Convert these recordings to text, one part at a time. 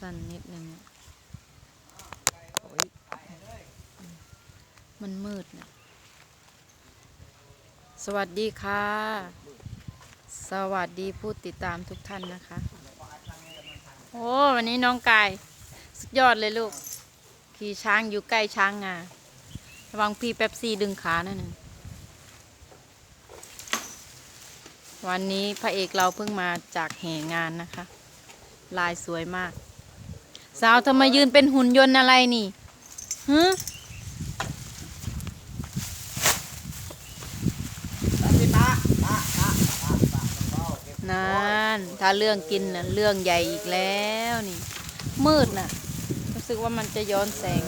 สั้นนิดนึงอะโอ๊ยมันมืดนะสวัสดีค่ะ สวัสดีผู้ติดตามทุกท่านนะคะ โอ้วันนี้น้องกาย สุดยอดเลยลูก ขี่ช้างอยู่ใกล้ช้างงาระวังพี่แป๊บซี่ดึงขานั่นนึงวันนี้พระเอกเราเพิ่งมาจากแห่งานนะคะ ลายสวยมาก สาวเธอมยืนเป็นหุ่นยนต์อะไรนี่ฮึนั่นถ้าเรื่องกินนะเรื่องใหญ่อีกแล้วนี่ มืดน่ะ รู้สึกว่ามันจะย้อนแสง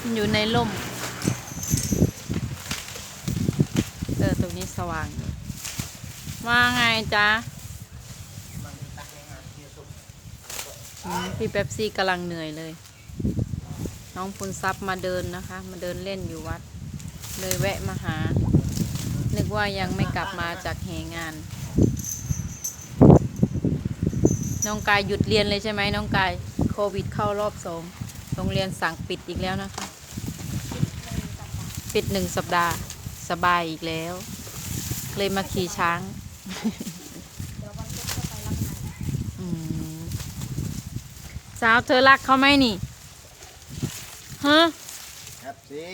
มันอยู่ในร่ม เออ ตรงนี้สว่าง ว่าไงจ๊ะอืม พี่เป๊ปซี่กำลังเหนื่อยเลย น้องปุณทรัพย์มาเดินนะคะ มาเดินเล่นอยู่วัด เลยแวะมาหา นึกว่ายังไม่กลับมาจากแหงาน น้องกายหยุดเรียนเลยใช่ไหมน้องกาย โควิดเข้ารอบสองโรงเรียนสั่งปิดอีกแล้วนะคะ ปิดหนึ่งสัปดาห์ สบายอีกแล้ว เลยมาขี่ช้าง อืม สาวเธอรักเขาไหมนี่ฮะครับสิ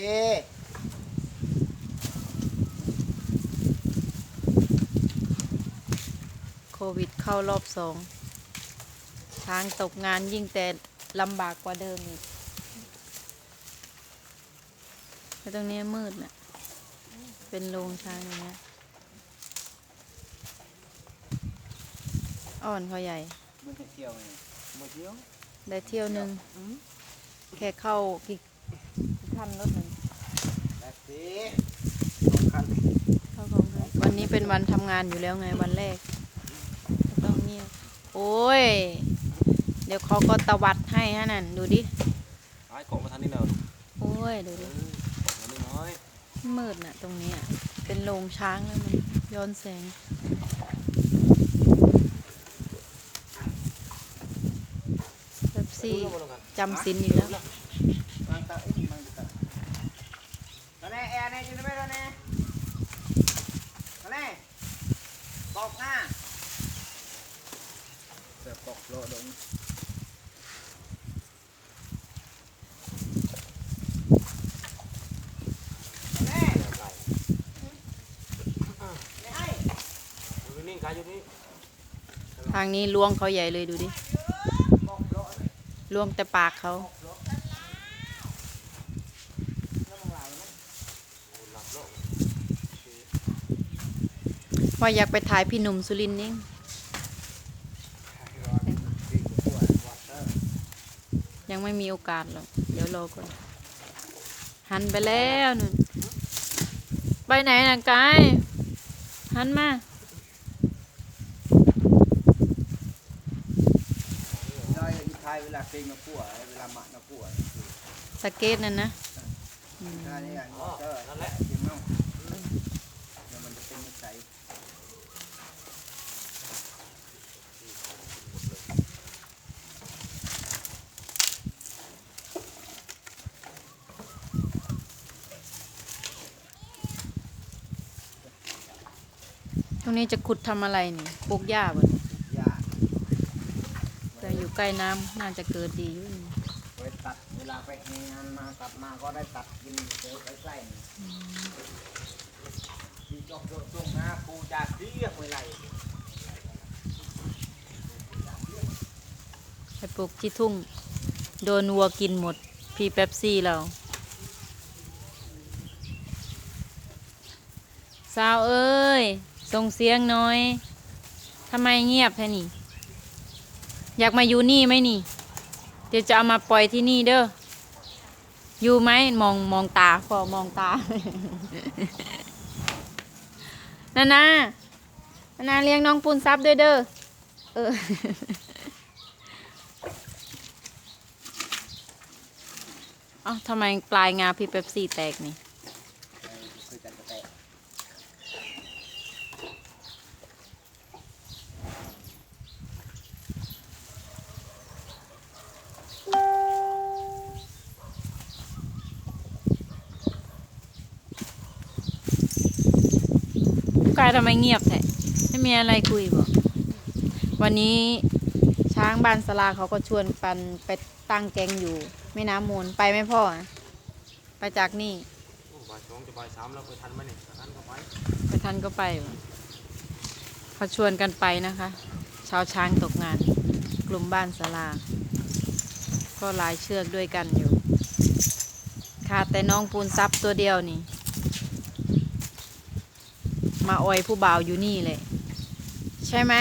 โควิดเข้ารอบสองช้างตกงานยิ่งแต่ลำบากกว่าเดิมอีกแล้วตรงนี้มืดน่ะ เป็นโรงช้างอย่างเงี้ยอ่อนเขาใหญ่มันจะเที่ยวไงมาเที่ยว ได้เที่ยวหนึ่งแค่เข้ากี่กี่คันรถหนึ่งครับสิสองคันเข้าของใครวันนี้เป็นวันทำงานอยู่แล้วไงวันแรกก็ต้องเงียบโอ้ย เดี๋ยวเขาก็ตวัดให้ฮะนั่นดูดิไอ้ของมาทันนี่เนาะโอ้ยดูเอดิอของมานี่น้อยมืดน่ะตรงนี้อะเป็นโรงช้างแล้วมันย้อนแสง แบบสี่จำสินอีกแล้ว มันตะอีมันตะตอนนี้แอร์เนี่ยอยู่ไหนตอนนี้ตอนนี้ตอกหน้าเสือตอกโลดงตอนอยู่นี่ขายอยู่นี่ทางนี้ล้วงเขาใหญ่เลยดูดิ ดล้วงแต่ปากเขาแล้วมึงหลายไหมว่าอยากไปถ่ายพี่หนุ่มสุรินนี่ยังไม่มีโอกาสหรอก เดี๋ยวรอก่อน หันไปแล้วนู่น ไปไหนนะกาย หันมา ย่อยอีกทาย เวลาเก่งมาปั่วเวลาหมักมาปั่วสเก็ตนั่นนะอืมถ้านี่อะอ๋อก็นั่นแหละยังน้องเดี๋ยวมันจะเป็นนิสัยตรงนี้จะขุดทำอะไรนี่ปลูกหญ้าบ่ยากแต่อยู่ ใกล้น้ำน่าจะเกิดดีอยู่ไว้ตัดเวลาไปงานมาตัดมาก็ได้ตัดกินเดี๋ยวใกล้ๆที่จอกโดดตรงหนะปูจากเรียกเมื่อไรไปปลูกที่ทุ่ง โดนวัวกินหมด พี่เป๊ปซี่เราสาวเอ้ย ส่งเสียงน้อยทำไมเงียบแท้นี่ อยากมาอยู่นี่ไหมนี่ เดี๋ยวจะเอามาปล่อยที่นี่เด้อ อยู่ไหมมองมองตาพอมองตา นานานานาเลี้ยงน้องปูนซับด้วยเด้อ เออ เอ้าทำไมปลายงาพี่เป๊ปซี่แตกนี่ เคยจัดกระแตะ ทำไมเงียบแท้ไม่มีอะไรคุยบอกวันนี้ช้างบ้านสลาเขาก็ชวนปันไปตั้งแกงอยู่แม่น้ำมูลไปไหมพ่อ ไปจากนี่โอ้บ่ายสองจะบ่ายสามแล้วไปทันไหมเนี่ยทันก็ไปไปทันก็ไปวะเขาชวนกันไปนะคะชาวช้างตกงาน กลุ่มบ้านสลา ก็หลายเชือกด้วยกันอยู่ขาดแต่น้องปูนซับตัวเดียวนี่ มาออยผู้บ่าวอยู่นี่เลย ใช่ไหม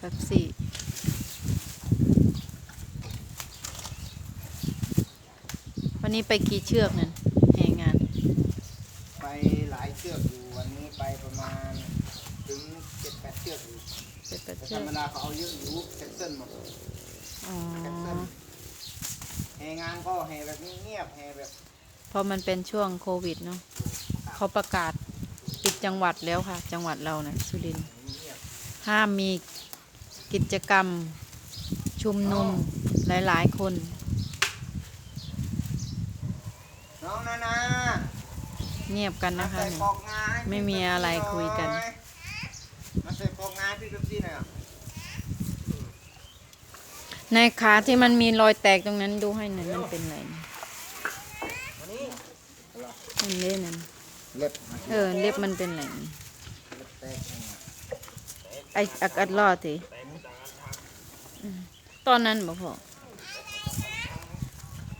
แบบสี่วันนี้ไปกี่เชือกนั่นแห่งาน ไปหลายเชือกอยู่วันนี้ไปประมาณถึงเจ็ดแปดเชือกอยู่เจ็ดแปดแต่เชืธอรกรมดาเขาเอาเยอะอยู่แคนเซิลหมดอ๋อแคนเซิลแห่งานก็แห่แบบเงียบๆแห่แบบ เพราะมันเป็นช่วงโควิดเนาะเขาประกาศปิดจังหวัดแล้วค่ะ จังหวัดเรานะสุรินทร์เงียบห้ามมีกิจกรรมชุมนุมหลายๆคน น้องนานาเงียบกันมานะคะใส่เนี่ยปอกงาให้ไม่มีอะไรคุยกัน มาใส่ปอกงาให้พี่เป๊ปซี่หน่อยอะในขาที่มันมีรอยแตกตรงนั้นดูให้หน่อยมันเป็นอะไรนะมั นเล่นั่นเล็บเออเล็บมันเป็นอะไรนะเล็บแตกไออักอัดรอดสิอืมตอนนั้นบอกพอ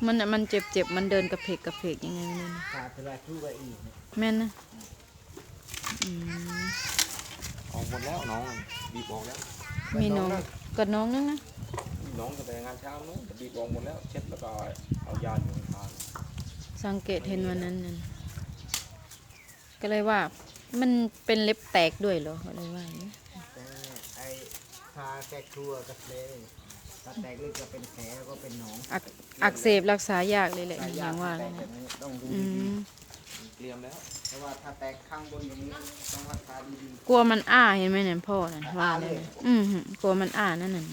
มันน่ะมันเจ็บเจ็บๆมันเดินกระเพกกระเพกยังไงไม่รู้นะขาดเวลาทู่ไปอีกแม่นนะอืมออกหมดแล้วน้องบีบออกแล้วมีน้องกับน้องนั่นนะน้องจะไปงานเช้านู้นแต่บีบออกหมดแล้ว เช็ดแล้วก็เอายาอยู่ข้างสังเกตเห็นวันนั้นนั่น ก็เลยว่า มันเป็นเล็บแตกด้วยเหรอก็เลยว่าอย่างนี้แต่ไอ้ทาแตกครัวกับเลยถ้าแตกลึกก็เป็นแผลก็เป็นหนองอักอักเสบรักษายากเลยแหละสายอย่างว่าแตเลยกแบนะบนี้ต้องดูอืดีมๆเตรียมแล้วๆเพราะว่าถ้าแตกข้างบนอย่างนี้ต้องรักษาดี กลัวมันอ้าเห็นไหมเนี่ยพ่อนั่นว่าเลยนะอืมกลัวมันอ้านั่นน่ะ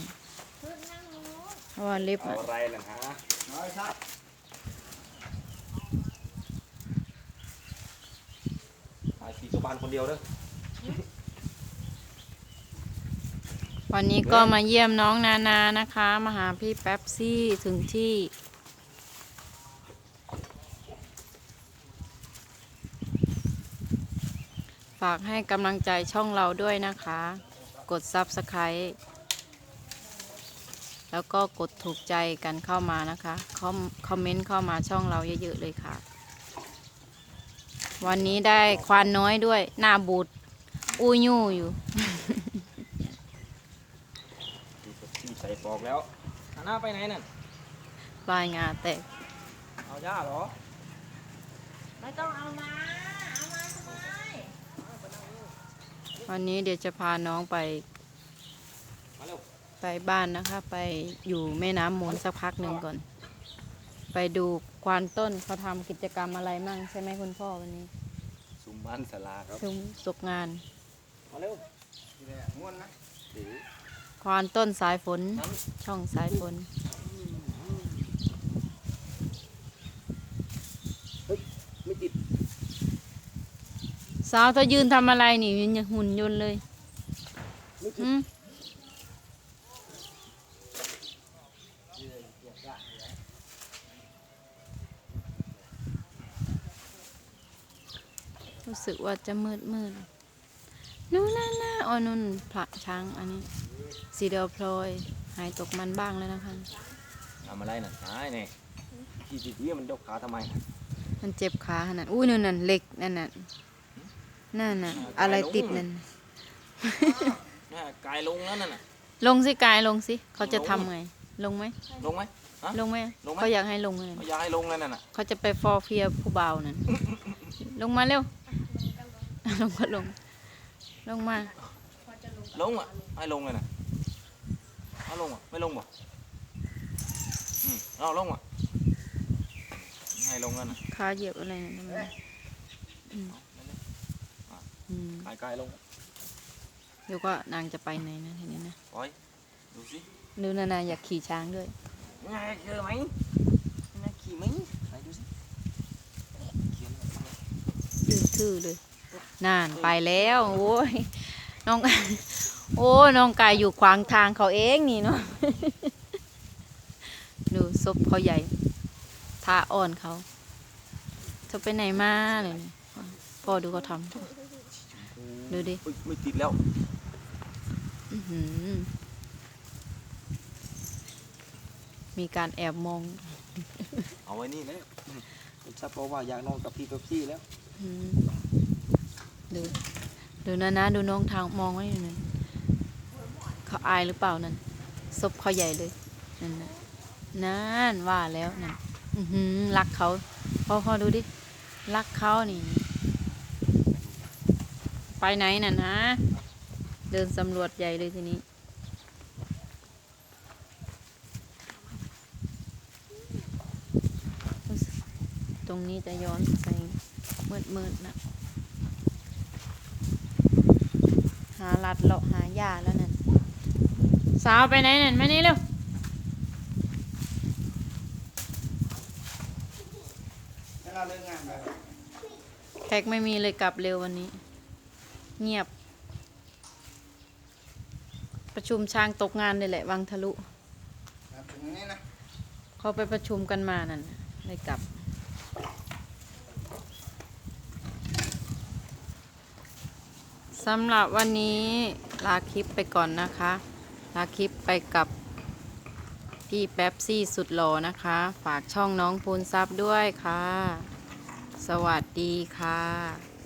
เพราะว่าเล็บเอาอะ อะไรล่ะฮะๆน้อยครับายขี่ตัวบานคนเดียวเด้อวันนี้ก็มาเยี่ยมน้องนานานะคะ มาหาพี่แป๊บซี่ถึงที่ ฝากให้กำลังใจช่องเราด้วยนะคะ กด Subscribe แล้วก็กดถูกใจกันเข้ามานะคะ คอมคอมเมนต์เข้ามาช่องเราเยอะๆเลยค่ะ วันนี้ได้ควานน้อยด้วย หน้าบูดอูยู่อยู่ที่ใส่ปอกแล้วหันหน้าไปไหนนั่นปลายงาแตกเอายาเหรอ ไม่ต้องเอามา เอามาทำไมวันนี้เดี๋ยวจะพาน้องไป มาเร็ว ไปบ้านนะคะ ไปอยู่แม่น้ำมูลสักพักหนึ่งก่อน ไปดูควานต้นเขาทำกิจกรรมอะไรมั่งใช่ไหมคุณพ่อวันนี้ซุมบ้านสลาครับซุ้มตกงานมาเร็วทีแรกม้วนนะเดี๋ยวควานต้นสายฝน ช่องสายฝน ไม่ติดสาวเธอยืนทำอะไรนี่ยังหุ่นยนต์เลยหืม รู้สึกว่าจะมืดมืดนู่นน่ะน่ะอ๋อนู่นพระช้างอันนี้ สีเดียวพลอย หายตกมันบ้างแล้วนะคะ ทำอะไรน่ะตายเนี่ยขี่จิตวิมันยกขาทำไมมันเจ็บขาขนาดอุ้ยนั่นน่ะเหล็กนั่นน่ะนั่นน่ะอะไรติดนั่น น่ะกายลงแล้วนั่นน่ะ ลงสิกายลงสิเขาจะทำไง ลงไหมลงไหมลงไหมลงไหม เขาอยากให้ลงเลยเอายาให้ลงเลยนั่นน่ะ เขาจะไปฟอร์เฟียผู้เบาวนั่น ลงมาเร็ว ลงก็ลง ลงมา ลงอะให้ลงเลยน่ะเอาลงอะไม่ลงบ่อืมเอาลงอะให้ลงกันน่ะขาเหยียบอะไรนั่นนะมันอืมอืมกายกายลงเดี๋ยวก็นางจะไปไหนนะทีนี้นะปล่อยดูสิดูนานาอยากขี่ช้างด้วยไงเจอไหมไงขี่ไหมไหนดูสิเขียนยืนทื่อเลย นานไปแล้วโอ้ยน้องโอ้น้องกายอยู่ขวางทางเขาเองนี่เนาะดูศพเขาใหญ่ท่าอ่อนเขาจะไปไหนมาเลยนี่พ่อดูเขาทำดูดิอุ๊ยไม่ติดแล้วอื้อหือมีการแอบมอง เอาไว้นี่เลยผมทราบเพราะว่าอยากนอนกับพี่เป๊ปซี่แล้วอืม ดูดูนะนะดูน้องทางมองไว้อยู่นั่นเขาอายหรือเปล่านั่นศพเขาใหญ่เลยนั่นนะนั่นว่าแล้วนั่นอือหือรักเขาพ่อพ่อดูดิรักเขานี่ ไปไหนน่ะนะ เดินสำรวจใหญ่เลยทีนี้ตรงนี้จะย้อนใสมืดมืดๆนะ หาลัดเลาะหาหญ้าแล้วนั่นสาวไปไหนนั่นมานี่เร็วแล้วเราเลิกงานไปแขกไม่มีเลยกลับเร็ววันนี้ เงียบ ประชุมช้างตกงานเลยแหละ วังทะลุครับตรงนี้นะเขาไปประชุมกันมานั่นน่ะเลยกลับ สำหรับวันนี้ลาคลิปไปก่อนนะคะ ลาคลิปไปกับพี่แป๊บซี่สุดหล่อนะคะ ฝากช่องน้องพูนซับด้วยค่ะ สวัสดีค่ะ